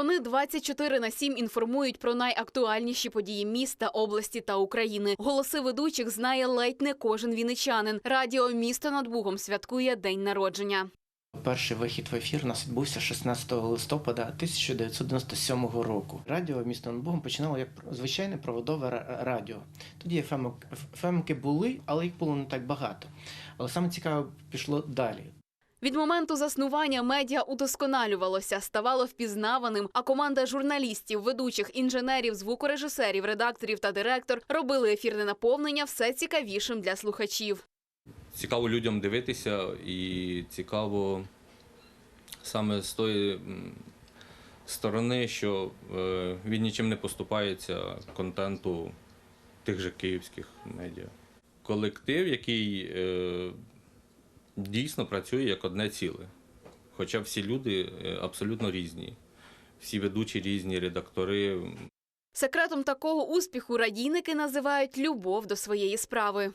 Вони 24 на 7 інформують про найактуальніші події міста, області та України. Голоси ведучих знає ледь не кожен вінничанин. Радіо місто над Бугом святкує день народження. Перший вихід в ефір у нас відбувся 16 листопада 1997 року. Радіо місто над Богом починало як звичайне проводове ра- радіо. Тоді ФМ, ФМки були, але їх було не так багато. Але саме цікаве пішло далі. Від моменту заснування медіа удосконалювалося, ставало впізнаваним. А команда журналістів, ведучих, інженерів, звукорежисерів, редакторів та директор робили ефірне наповнення все цікавішим для слухачів. цікаво людям дивитися і цікаво саме з тої сторони, що е, він нічим не поступається контенту тих же київських медіа. Колектив, який е, дійсно працює як одне ціле. Хоча всі люди е, абсолютно різні. Всі ведучі різні, редактори, Секретом такого успіху радійники називають любов до своєї справи.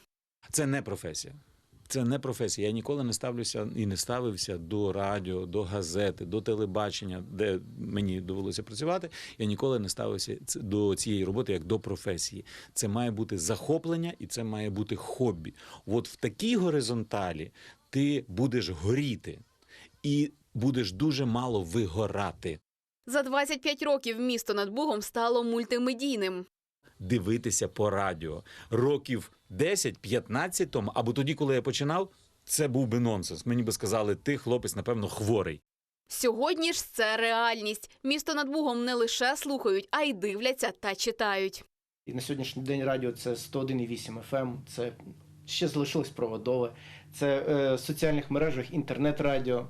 Це не професія. Це не професія. Я ніколи не ставлюся і не ставився до радіо, до газети, до телебачення, де мені довелося працювати. Я ніколи не ставився до цієї роботи як до професії. Це має бути захоплення і це має бути хобі. От в такій горизонталі ти будеш горіти і будеш дуже мало вигорати. За 25 років місто над Бугом стало мультимедійним. дивитися по радіо. Років 10-15 тому, або тоді, коли я починав, це був би нонсенс. Мені би сказали, ти хлопець, напевно, хворий. Сьогодні ж це реальність. Місто над Бугом не лише слухають, а й дивляться та читають. І на сьогоднішній день радіо це 101,8 FM, ем, це ще залишилось проводове, це е, в соціальних мережах інтернет-радіо,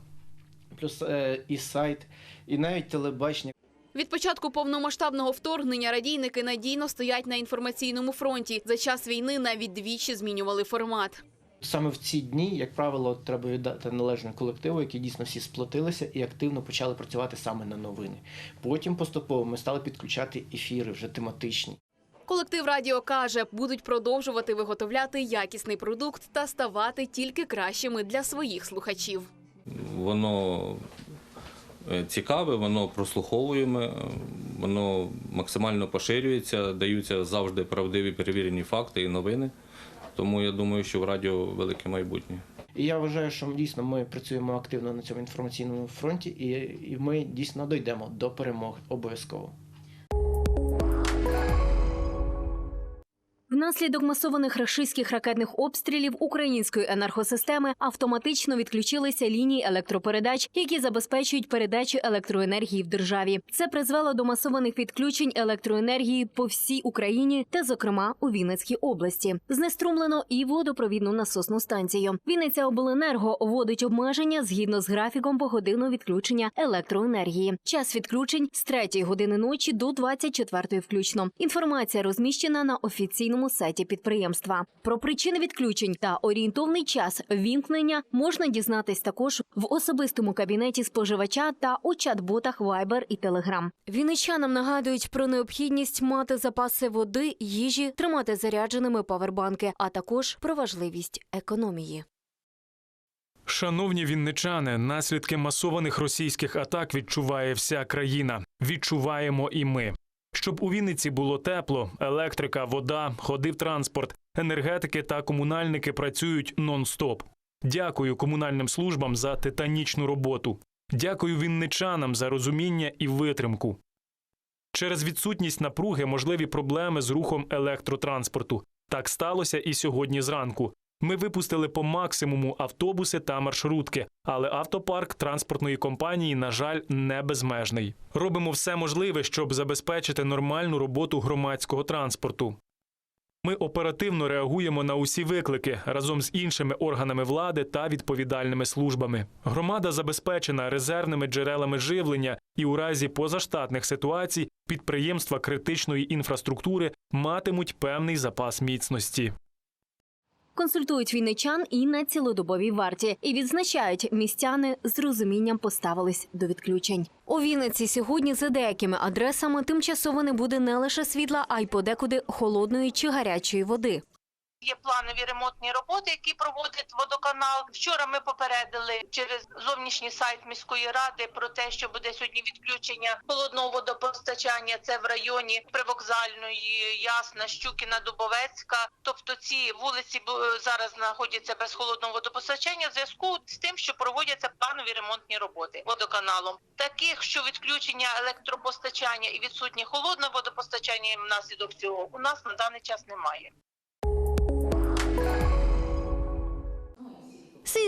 плюс е, і сайт, і навіть телебачення. Від початку повномасштабного вторгнення радійники надійно стоять на інформаційному фронті. За час війни навіть двічі змінювали формат. Саме в ці дні, як правило, треба віддати належне колективу, які дійсно всі сплотилися і активно почали працювати саме на новини. Потім поступово ми стали підключати ефіри вже тематичні. Колектив радіо каже, будуть продовжувати виготовляти якісний продукт та ставати тільки кращими для своїх слухачів. воно е, цікаве, воно прослуховуємо, е, воно максимально поширюється, даються завжди правдиві перевірені факти і новини. Тому я думаю, що в радіо велике майбутнє. І я вважаю, що дійсно ми працюємо активно на цьому інформаційному фронті, і, і ми дійсно дійдемо до перемоги обов'язково. Внаслідок масованих рашистських ракетних обстрілів української енергосистеми автоматично відключилися лінії електропередач, які забезпечують передачу електроенергії в державі. Це призвело до масованих відключень електроенергії по всій Україні та, зокрема, у Вінницькій області. Знеструмлено і водопровідну насосну станцію. Вінниця обленерго вводить обмеження згідно з графіком погодинного відключення електроенергії. Час відключень з 3 години ночі до 24 включно. Інформація розміщена на офіційному сайті підприємства. Про причини відключень та орієнтовний час вімкнення можна дізнатись також в особистому кабінеті споживача та у чат-ботах Viber і Telegram. Вінничанам нагадують про необхідність мати запаси води, їжі, тримати зарядженими павербанки, а також про важливість економії. Шановні вінничани, наслідки масованих російських атак відчуває вся країна. Відчуваємо і ми. Щоб у Вінниці було тепло, електрика, вода, ходив транспорт, енергетики та комунальники працюють нон-стоп. Дякую комунальним службам за титанічну роботу. Дякую вінничанам за розуміння і витримку. Через відсутність напруги можливі проблеми з рухом електротранспорту. Так сталося і сьогодні зранку. Ми випустили по максимуму автобуси та маршрутки, але автопарк транспортної компанії, на жаль, не безмежний. Робимо все можливе, щоб забезпечити нормальну роботу громадського транспорту. Ми оперативно реагуємо на усі виклики разом з іншими органами влади та відповідальними службами. Громада забезпечена резервними джерелами живлення, і у разі позаштатних ситуацій підприємства критичної інфраструктури матимуть певний запас міцності. Консультують війничан і на цілодобовій варті і відзначають, містяни з розумінням поставились до відключень. У Вінниці сьогодні за деякими адресами тимчасово не буде не лише світла, а й подекуди холодної чи гарячої води. Є планові ремонтні роботи, які проводить водоканал. Вчора ми попередили через зовнішній сайт міської ради про те, що буде сьогодні відключення холодного водопостачання. Це в районі привокзальної, Ясна, Щукіна, Дубовецька. Тобто ці вулиці зараз знаходяться без холодного водопостачання в зв'язку з тим, що проводяться планові ремонтні роботи водоканалом. Таких, що відключення електропостачання і відсутнє холодне водопостачання внаслідок цього у нас на даний час немає.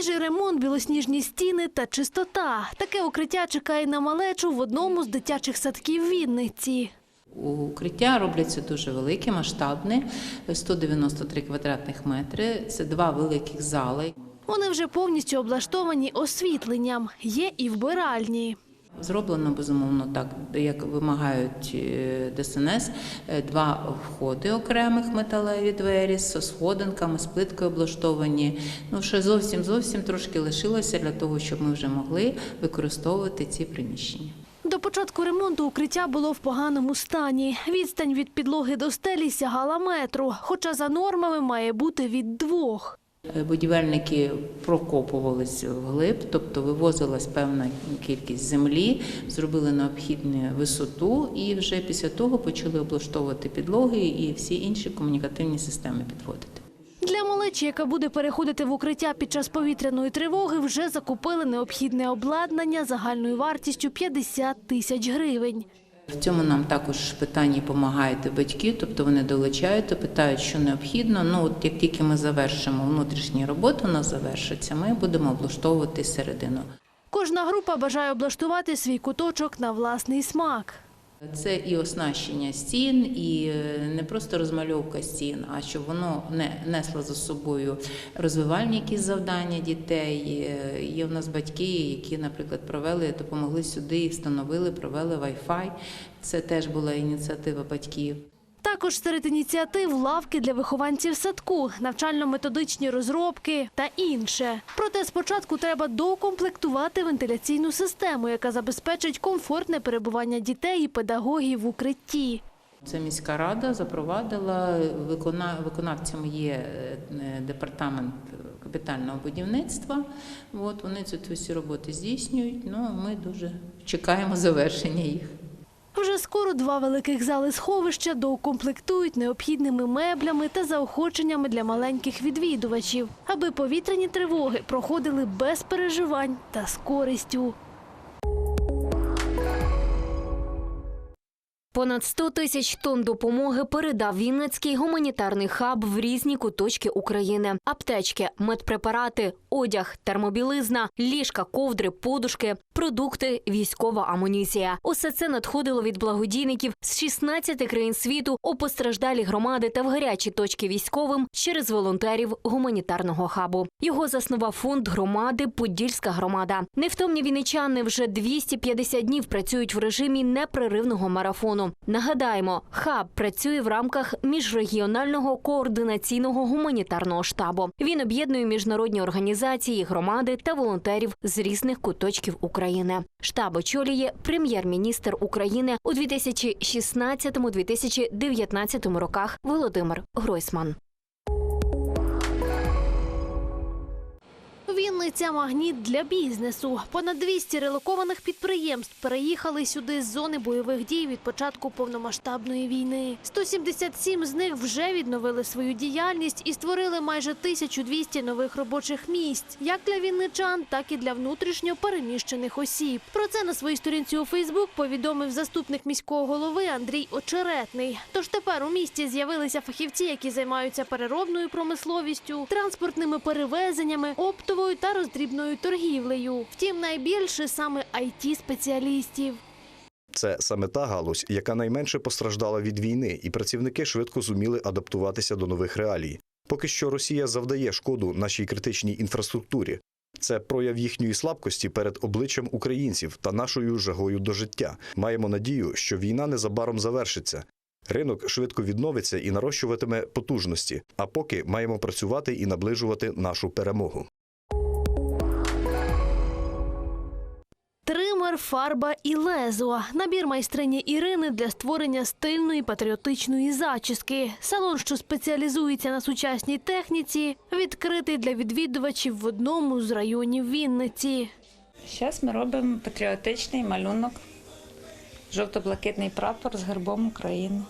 Свіжий ремонт, білосніжні стіни та чистота. Таке укриття чекає на малечу в одному з дитячих садків Вінниці. Укриття робляться дуже велике, масштабне, 193 квадратних метри. Це два великих зали. Вони вже повністю облаштовані освітленням. Є і вбиральні. Зроблено безумовно так, як вимагають е, ДСНС. Е, Два входи окремих металеві двері з сходинками, з плиткою облаштовані. Ну, ще зовсім зовсім трошки лишилося для того, щоб ми вже могли використовувати ці приміщення. До початку ремонту укриття було в поганому стані. Відстань від підлоги до стелі сягала метру, хоча за нормами має бути від двох. Е, Будівельники прокопувались вглиб, тобто вивозилась певна кількість землі, зробили необхідну висоту і вже після того почали облаштовувати підлоги і всі інші комунікативні системи підводити. Для малечі, яка буде переходити в укриття під час повітряної тривоги, вже закупили необхідне обладнання загальною вартістю 50 тисяч гривень. В цьому нам також питанні допомагають батьки, тобто вони долучають, питають, що необхідно. Ну от як тільки ми завершимо внутрішні роботи, у нас завершиться, ми будемо облаштовувати середину. Кожна група бажає облаштувати свій куточок на власний смак. Це і оснащення стін, і е, не просто розмальовка стін, а щоб воно не несло за собою розвивальні якісь завдання дітей. Е, Є в нас батьки, які, наприклад, провели, допомогли сюди встановили, провели Wi-Fi. Це теж була ініціатива батьків. Також серед ініціатив лавки для вихованців садку, навчально-методичні розробки та інше. Проте спочатку треба доукомплектувати вентиляційну систему, яка забезпечить комфортне перебування дітей і педагогів в укритті. Це міська рада запровадила викона- виконавцем є е, департамент капітального будівництва. От вони ці всі роботи здійснюють. Ну ми дуже чекаємо завершення їх. Вже скоро два великих зали сховища доукомплектують необхідними меблями та заохоченнями для маленьких відвідувачів, аби повітряні тривоги проходили без переживань та з користю. Понад 100 тисяч тонн допомоги передав Вінницький гуманітарний хаб в різні куточки України: аптечки, медпрепарати, одяг, термобілизна, ліжка, ковдри, подушки, продукти, військова амуніція. Усе це надходило від благодійників з 16 країн світу у постраждалі громади та в гарячі точки військовим через волонтерів гуманітарного хабу. Його заснував фонд громади Подільська громада. Невтомні вінничани вже 250 днів працюють в режимі непреривного марафону. Нагадаємо, хаб працює в рамках міжрегіонального координаційного гуманітарного штабу. Він об'єднує міжнародні організації, громади та волонтерів з різних куточків України. Штаб очолює прем'єр-міністр України у 2016-2019 роках Володимир Гройсман. Вінниця магніт для бізнесу. Понад 200 релокованих підприємств переїхали сюди з зони бойових дій від початку повномасштабної війни. 177 з них вже відновили свою діяльність і створили майже 1200 нових робочих місць, як для вінничан, так і для внутрішньо переміщених осіб. Про це на своїй сторінці у Фейсбук повідомив заступник міського голови Андрій Очеретний. Тож тепер у місті з'явилися фахівці, які займаються переробною промисловістю, транспортними перевезеннями, оптовою та роздрібною торгівлею. Втім, найбільше саме it спеціалістів. Це саме та галузь, яка найменше постраждала від війни, і працівники швидко зуміли адаптуватися до нових реалій. Поки що Росія завдає шкоду нашій критичній інфраструктурі. Це прояв їхньої слабкості перед обличчям українців та нашою жагою до життя. Маємо надію, що війна незабаром завершиться. Ринок швидко відновиться і нарощуватиме потужності. А поки маємо працювати і наближувати нашу перемогу. Тример, фарба і лезо. Набір майстрині Ірини для створення стильної патріотичної зачіски. Салон, що спеціалізується на сучасній техніці, відкритий для відвідувачів в одному з районів Вінниці. Зараз ми робимо патріотичний малюнок, жовто-блакитний прапор з гербом України.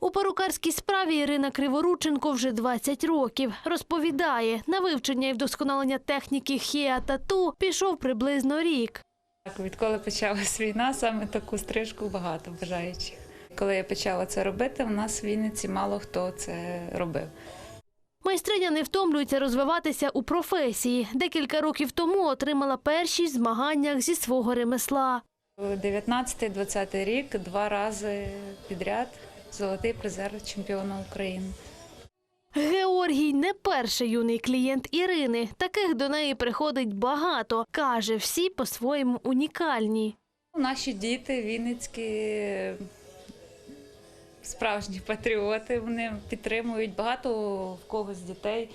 У перукарській справі Ірина Криворученко вже 20 років. Розповідає, на вивчення і вдосконалення техніки хіа тату пішов приблизно рік. Так, відколи почалась війна, саме таку стрижку багато бажаючих. Коли я почала це робити, у нас в Вінниці мало хто це робив. Майстриня не втомлюється розвиватися у професії. Декілька років тому отримала першість в змаганнях зі свого ремесла. 19-20 рік два рази підряд золотий призер чемпіона України. Георгій не перший юний клієнт Ірини. Таких до неї приходить багато. Каже, всі по-своєму унікальні. Наші діти вінницькі справжні патріоти. Вони підтримують багато в кого з дітей.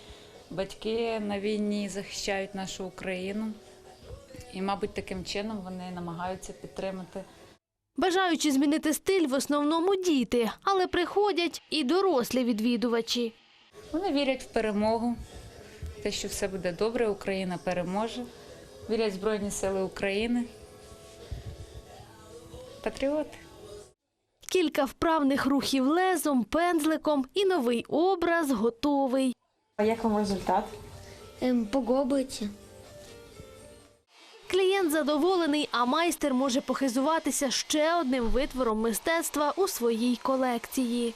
Батьки на війні захищають нашу Україну. І, мабуть, таким чином вони намагаються підтримати. Бажаючи змінити стиль, в основному діти, але приходять і дорослі відвідувачі. Вони вірять в перемогу, те, що все буде добре, Україна переможе. Вірять в Збройні Сили України. Патріоти. Кілька вправних рухів лезом, пензликом і новий образ готовий. А як вам результат? Подобається. Клієнт задоволений, а майстер може похизуватися ще одним витвором мистецтва у своїй колекції.